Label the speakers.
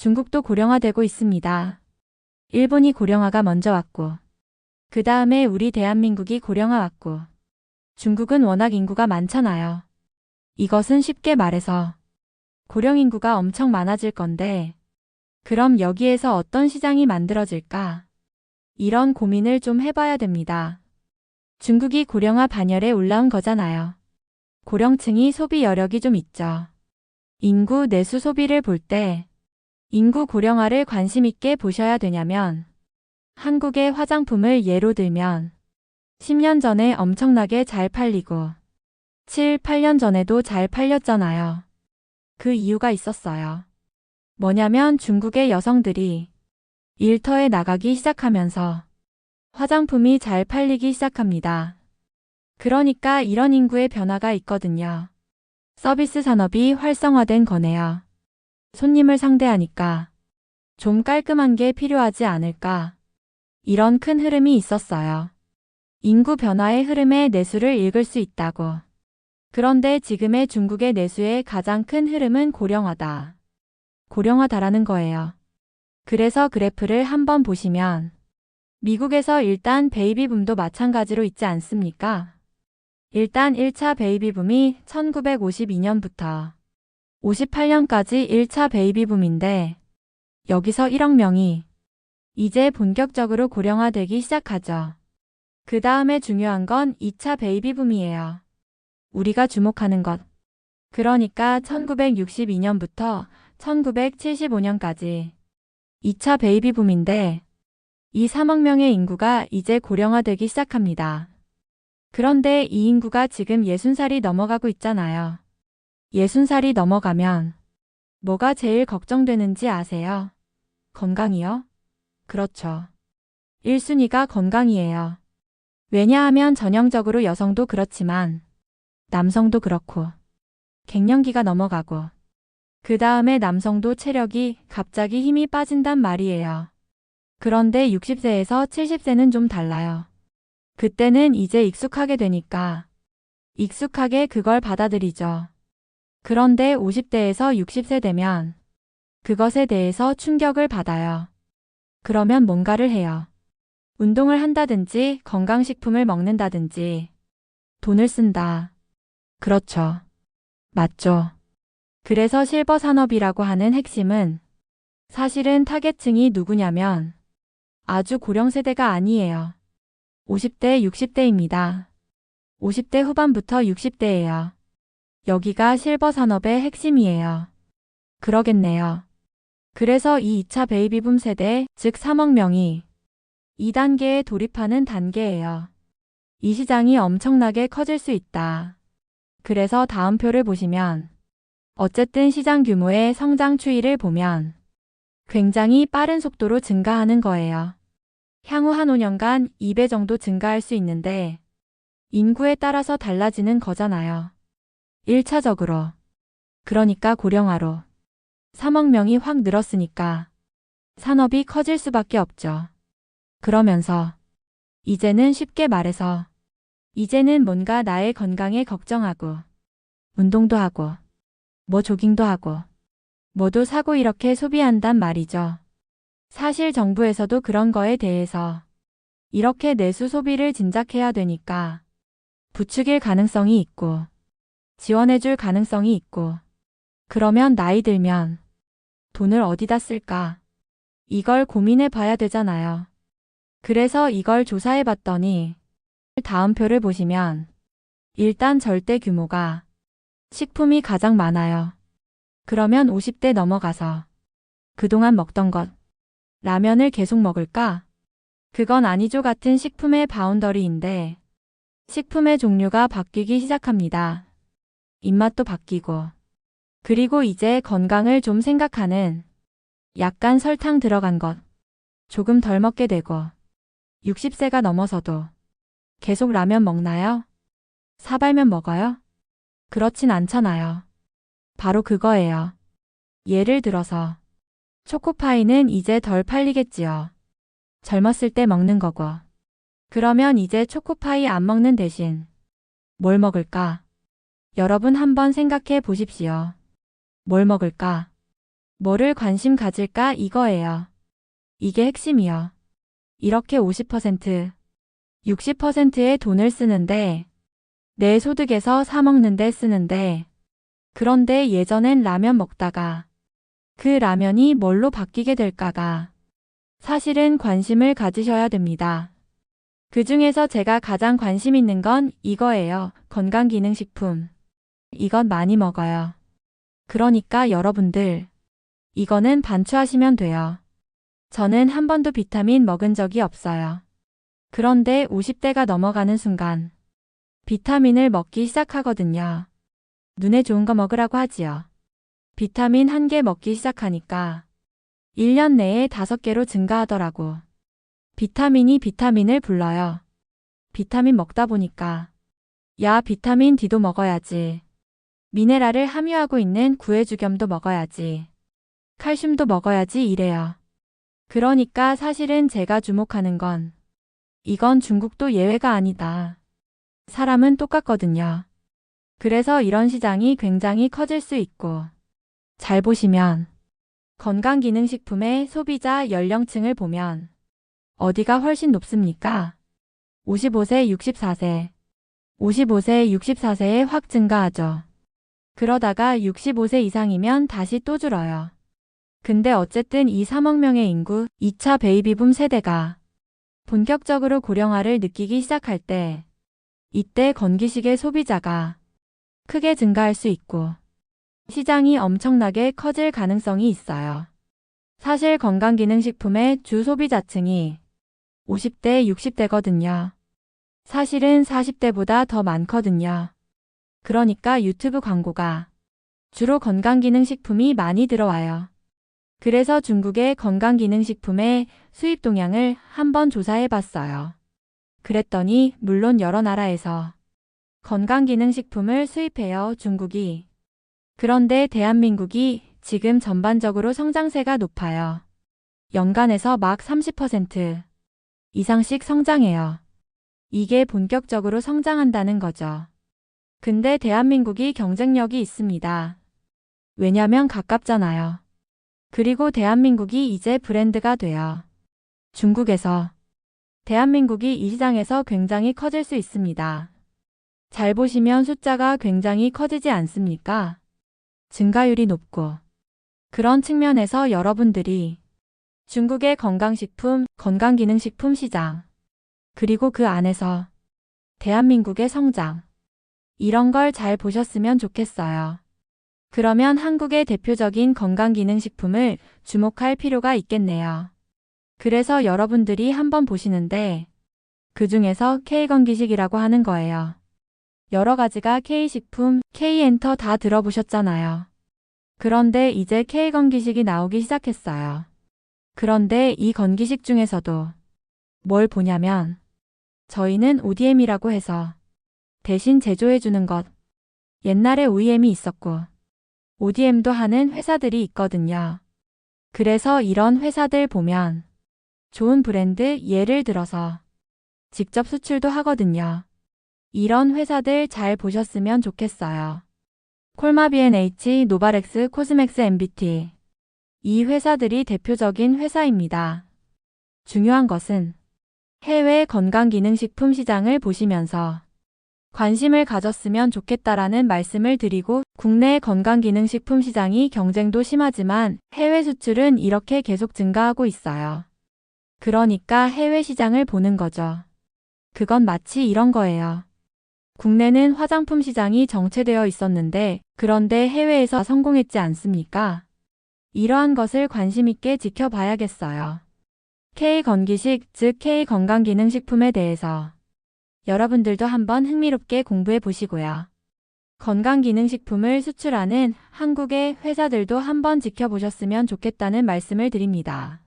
Speaker 1: 중국도 고령화되고 있습니다. 일본이 고령화가 먼저 왔고, 그 다음에 우리 대한민국이 고령화 왔고, 중국은 워낙 인구가 많잖아요. 이것은 쉽게 말해서 고령 인구가 엄청 많아질 건데, 그럼 여기에서 어떤 시장이 만들어질까? 이런 고민을 좀 해봐야 됩니다. 중국이 고령화 반열에 올라온 거잖아요. 고령층이 소비 여력이 좀 있죠. 인구 내수 소비를 볼 때 인구 고령화를 관심 있게 보셔야 되냐면 한국의 화장품을 예로 들면 10년 전에 엄청나게 잘 팔리고 7, 8년 전에도 잘 팔렸잖아요. 그 이유가 있었어요. 뭐냐면 중국의 여성들이 일터에 나가기 시작하면서 화장품이 잘 팔리기 시작합니다. 그러니까 이런 인구의 변화가 있거든요. 서비스 산업이 활성화된 거네요. 손님을 상대하니까 좀 깔끔한 게 필요하지 않을까. 이런 큰 흐름이 있었어요. 인구 변화의 흐름에 내수를 읽을 수 있다고. 그런데 지금의 중국의 내수의 가장 큰 흐름은 고령화다. 고령화다라는 거예요. 그래서 그래프를 한번 보시면 미국에서 일단 베이비붐도 마찬가지로 있지 않습니까? 일단 1차 베이비붐이 1952년부터 58년까지 1차 베이비붐인데 여기서 1억 명이 이제 본격적으로 고령화되기 시작하죠. 그 다음에 중요한 건 2차 베이비붐이에요. 우리가 주목하는 것. 그러니까 1962년부터 1975년까지 2차 베이비붐인데 이 3억 명의 인구가 이제 고령화되기 시작합니다. 그런데 이 인구가 지금 60살이 넘어가고 있잖아요. 60살이 넘어가면 뭐가 제일 걱정되는지 아세요? 건강이요? 그렇죠. 1순위가 건강이에요. 왜냐하면 전형적으로 여성도 그렇지만 남성도 그렇고 갱년기가 넘어가고 그 다음에 남성도 체력이 갑자기 힘이 빠진단 말이에요. 그런데 60세에서 70세는 좀 달라요. 그때는 이제 익숙하게 되니까 익숙하게 그걸 받아들이죠. 그런데 50대에서 60세 되면 그것에 대해서 충격을 받아요. 그러면 뭔가를 해요. 운동을 한다든지 건강식품을 먹는다든지 돈을 쓴다. 그렇죠. 맞죠. 그래서 실버 산업이라고 하는 핵심은 사실은 타겟층이 누구냐면 아주 고령 세대가 아니에요. 50대, 60대입니다. 50대 후반부터 60대예요. 여기가 실버 산업의 핵심이에요. 그러겠네요. 그래서 이 2차 베이비붐 세대, 즉 3억 명이 2단계에 돌입하는 단계예요. 이 시장이 엄청나게 커질 수 있다. 그래서 다음 표를 보시면 어쨌든 시장 규모의 성장 추이를 보면 굉장히 빠른 속도로 증가하는 거예요. 향후 한 5년간 2배 정도 증가할 수 있는데 인구에 따라서 달라지는 거잖아요. 1차적으로. 그러니까 고령화로 3억 명이 확 늘었으니까 산업이 커질 수밖에 없죠. 그러면서 이제는 쉽게 말해서 이제는 뭔가 나의 건강에 걱정하고 운동도 하고 뭐 조깅도 하고 뭐도 사고 이렇게 소비한단 말이죠. 사실 정부에서도 그런 거에 대해서 이렇게 내수 소비를 진작해야 되니까 부추길 가능성이 있고 지원해줄 가능성이 있고 그러면 나이 들면 돈을 어디다 쓸까? 이걸 고민해 봐야 되잖아요. 그래서 이걸 조사해 봤더니 다음 표를 보시면 일단 절대 규모가 식품이 가장 많아요. 그러면 50대 넘어가서 그동안 먹던 것 라면을 계속 먹을까? 그건 아니죠 같은 식품의 바운더리인데 식품의 종류가 바뀌기 시작합니다. 입맛도 바뀌고 그리고 이제 건강을 좀 생각하는 약간 설탕 들어간 것 조금 덜 먹게 되고 60세가 넘어서도 계속 라면 먹나요? 사발면 먹어요? 그렇진 않잖아요. 바로 그거예요. 예를 들어서 초코파이는 이제 덜 팔리겠지요. 젊었을 때 먹는 거고. 그러면 이제 초코파이 안 먹는 대신 뭘 먹을까? 여러분 한번 생각해 보십시오. 뭘 먹을까? 뭐를 관심 가질까 이거예요. 이게 핵심이요. 이렇게 50%, 60%의 돈을 쓰는데, 내 소득에서 사먹는데 쓰는데, 그런데 예전엔 라면 먹다가, 그 라면이 뭘로 바뀌게 될까가, 사실은 관심을 가지셔야 됩니다. 그 중에서 제가 가장 관심 있는 건 이거예요. 건강기능식품. 이건 많이 먹어요. 그러니까 여러분들, 이거는 반추하시면 돼요. 저는 한 번도 비타민 먹은 적이 없어요. 그런데 50대가 넘어가는 순간, 비타민을 먹기 시작하거든요. 눈에 좋은 거 먹으라고 하지요. 비타민 한 개 먹기 시작하니까 1년 내에 5개로 증가하더라고. 비타민이 비타민을 불러요. 비타민 먹다 보니까 야 비타민 D도 먹어야지. 미네랄을 함유하고 있는 구해주겸도 먹어야지. 칼슘도 먹어야지 이래요. 그러니까 사실은 제가 주목하는 건 이건 중국도 예외가 아니다. 사람은 똑같거든요. 그래서 이런 시장이 굉장히 커질 수 있고 잘 보시면 건강기능식품의 소비자 연령층을 보면 어디가 훨씬 높습니까? 55세, 64세. 55세, 64세에 확 증가하죠. 그러다가 65세 이상이면 다시 또 줄어요. 근데 어쨌든 이 3억 명의 인구 2차 베이비붐 세대가 본격적으로 고령화를 느끼기 시작할 때 이때 건기식의 소비자가 크게 증가할 수 있고 시장이 엄청나게 커질 가능성이 있어요. 사실 건강기능식품의 주 소비자층이 50대, 60대거든요. 사실은 40대보다 더 많거든요. 그러니까 유튜브 광고가 주로 건강기능식품이 많이 들어와요. 그래서 중국의 건강기능식품의 수입 동향을 한번 조사해 봤어요. 그랬더니 물론 여러 나라에서 건강기능식품을 수입해요, 중국이. 그런데 대한민국이 지금 전반적으로 성장세가 높아요. 연간에서 막 30% 이상씩 성장해요. 이게 본격적으로 성장한다는 거죠. 근데 대한민국이 경쟁력이 있습니다. 왜냐면 가깝잖아요. 그리고 대한민국이 이제 브랜드가 돼요. 중국에서 대한민국이 이 시장에서 굉장히 커질 수 있습니다. 잘 보시면 숫자가 굉장히 커지지 않습니까? 증가율이 높고 그런 측면에서 여러분들이 중국의 건강식품, 건강기능식품 시장 그리고 그 안에서 대한민국의 성장 이런 걸 잘 보셨으면 좋겠어요. 그러면 한국의 대표적인 건강기능식품을 주목할 필요가 있겠네요. 그래서 여러분들이 한번 보시는데 그 중에서 K건기식이라고 하는 거예요. 여러 가지가 K식품, K엔터 다 들어보셨잖아요. 그런데 이제 K건기식이 나오기 시작했어요. 그런데 이 건기식 중에서도 뭘 보냐면 저희는 ODM이라고 해서 대신 제조해주는 것. 옛날에 OEM이 있었고 ODM도 하는 회사들이 있거든요. 그래서 이런 회사들 보면 좋은 브랜드 예를 들어서 직접 수출도 하거든요. 이런 회사들 잘 보셨으면 좋겠어요. 콜마 B&H, 노바렉스, 코스맥스 MBT. 이 회사들이 대표적인 회사입니다. 중요한 것은 해외 건강기능식품 시장을 보시면서 관심을 가졌으면 좋겠다라는 말씀을 드리고 국내 건강기능식품 시장이 경쟁도 심하지만 해외 수출은 이렇게 계속 증가하고 있어요. 그러니까 해외 시장을 보는 거죠. 그건 마치 이런 거예요. 국내는 화장품 시장이 정체되어 있었는데 그런데 해외에서 성공했지 않습니까? 이러한 것을 관심있게 지켜봐야겠어요. K건기식, 즉 K건강기능식품에 대해서 여러분들도 한번 흥미롭게 공부해 보시고요. 건강기능식품을 수출하는 한국의 회사들도 한번 지켜보셨으면 좋겠다는 말씀을 드립니다.